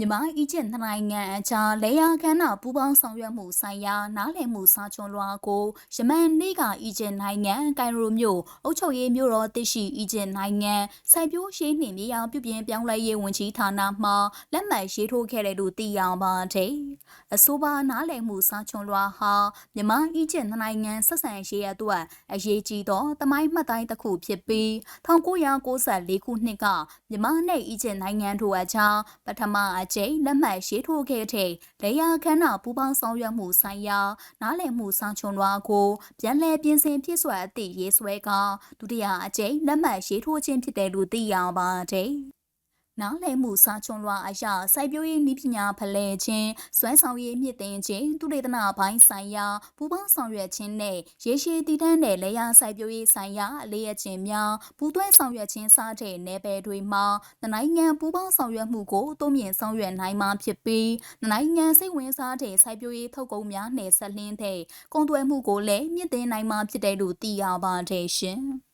မြန်မာအီဂျစ်နိုင်ငံအကြားလေယာခန်းနာပူးပေါင်းဆောင်ရွက်မှုဆိုင်ရာနားလည်မှုစာချွန်လွှာကိုယမန်နေ့ကအီဂျစ်နိုင်ငံကိုင်ရိုမြို့အုပ်ချုပ်ရေးမြို့တော်တရှိအီဂျစ်နိုင်ငံစိုက်ပျိုးရေးနှင့်မြေယာပြုပြင်ပြောင်းလဲရေးဝန်ကြီးဌာနမှလက်မှတ်ရေးထိုးခဲ့တယ်လို့သိရပါတယ်။ အဆိုပါနားလည်မှုစာချွန်လွှာဟာမြန်မာအီဂျစ်နိုင်ငံဆက်ဆံရေးအတွက်အရေးကြီးသောတမိုင်းမှတ်တိုင်းတစ်ခုဖြစ်ပြီး1994ခုနှစ်ကမြန်မာနဲ့အီဂျစ်နိုင်ငံတို့အကြားပထမအကြိမ်လက်မှတ်ရေးထိုးခဲ့တဲ့လေယာခန်းနာပူးပေါင်းဆောင်ရွက်မှုဆိုင်ရာနားလည်မှုဆောင်ချွန်လွှာကိုပြန်လည်ပြင်ဆင်ဖြစ်စွာအသည့်ရေးဆွဲကဒုတိယအကြိမ်လက်မှတ်ရေးထိုးခြင်းဖြစ်တယ်လို့သိရပါတယ်။ နားလည်မှုစာချွန်လွှာအရစိုက်ပျိုးရေးနည်းပညာဖလှယ်ခြင်းစွမ်းဆောင်ရည်မြင့်တင်ခြင်းသူတေသနာပိုင်းဆိုင်ရာပူးပေါင်းဆောင်ရွက်ခြင်းနဲ့ရေရှည်တည်တံ့တဲ့လေယာစိုက်ပျိုးရေးဆိုင်ရာအလေးအကျင့်များပူးတွဲဆောင်ရွက်ခြင်းစတဲ့နယ်ပယ်တွေမှာနိုင်ငံပူးပေါင်းဆောင်ရွက်မှုကိုတိုးမြင့်ဆောင်ရွက်နိုင်မှာဖြစ်ပြီးနိုင်ငံစိတ်ဝင်စားတဲ့စိုက်ပျိုးရေးထုတ်ကုန်များနဲ့ဆက်လင်းတဲ့ကုန်သွယ်မှုကိုလည်းမြင့်တင်နိုင်မှာဖြစ်တယ်လို့သိရပါတယ်ရှင်။